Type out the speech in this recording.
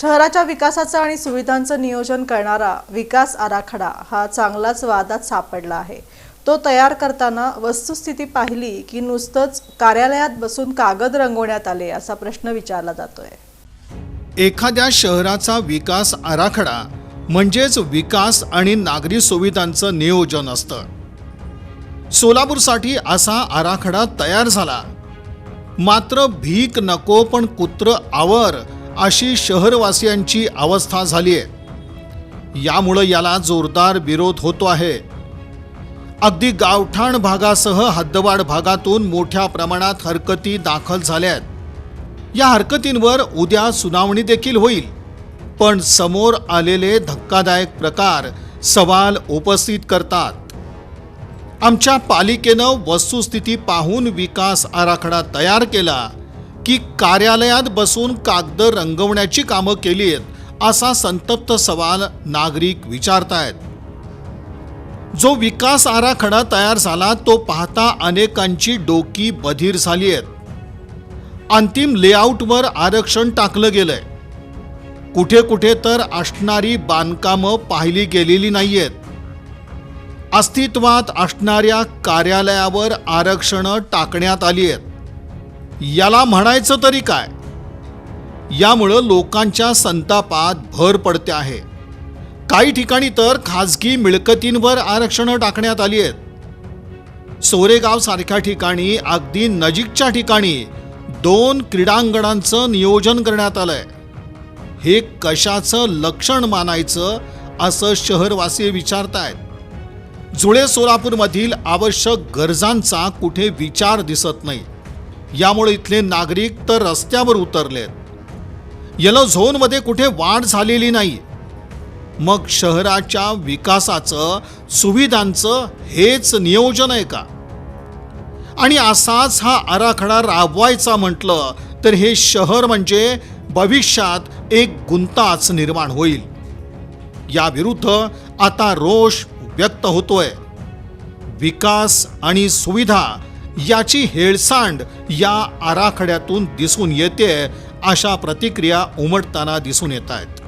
शहराच्या विकासाचं आणि सुविधांचं नियोजन करणारा विकास आराखडा हा चांगलाच वादात सापडला आहे. तो तयार करताना वस्तुस्थिती पाहिली की नुसतंच कार्यालयात बसून कागद रंगवण्यात आले असा प्रश्न विचारला जातोय. एखाद्या शहराचा विकास आराखडा म्हणजेच विकास आणि नागरी सुविधांचं नियोजन असतं. सोलापूरसाठी असा आराखडा तयार झाला. मात्र भीक नको पण कुत्र आवर अशी शहरवासियांची अवस्था झाली आहे. यामुळं याला जोरदार विरोध होतो आहे. अगदी गावठाण भागासह हद्दवाड भागातून मोठ्या प्रमाणात हरकती दाखल झाल्या आहेत. या हरकतींवर उद्या सुनावणी देखील होईल. पण समोर आलेले धक्कादायक प्रकार सवाल उपस्थित करतात. आमच्या पालिकेनं वस्तुस्थिती पाहून विकास आराखडा तयार केला. की कार्यालयात बसून कागद रंगवण्याची कामं केली आहेत असा संतप्त सवाल नागरिक विचारतायत. जो विकास आराखडा तयार झाला तो पाहता अनेकांची डोकी बधीर झाली आहेत अंतिम लेआउटवर आरक्षण टाकलं गेलंय. कुठे कुठे तर असणारी बांधकामं पाहिली गेलेली नाहीयेत. अस्तित्वात असणाऱ्या कार्यालयावर आरक्षणं टाकण्यात आली आहेत याला म्हणायचं तरी काय? यामुळं लोकांच्या संतापात भर पडते आहे. काही ठिकाणी तर खाजगी मिळकतींवर आरक्षणं टाकण्यात आली आहेत. सोरेगाव सारख्या ठिकाणी अगदी नजीकच्या ठिकाणी दोन क्रीडांगणांचं नियोजन करण्यात आलंय. हे कशाचं लक्षण मानायचं असं शहरवासी विचारतायत. जुळे सोलापूरमधील आवश्यक गरजांचा कुठे विचार दिसत नाही. यामुळे इथले नागरिक तर रस्त्यावर उतरलेत. येलो झोनमध्ये कुठे वाढ झालेली नाही. मग शहराच्या विकासाचं सुविधांचं हेच नियोजन आहे का? आणि असाच हा आराखडा राबवायचा म्हटलं तर हे शहर म्हणजे भविष्यात एक गुंताच निर्माण होईल. याविरुद्ध आता रोष व्यक्त होतोय. विकास आणि सुविधा याची हेळसांड या आराखड्यातून दिसून येते अशा प्रतिक्रिया उमटताना दिसून येत आहेत.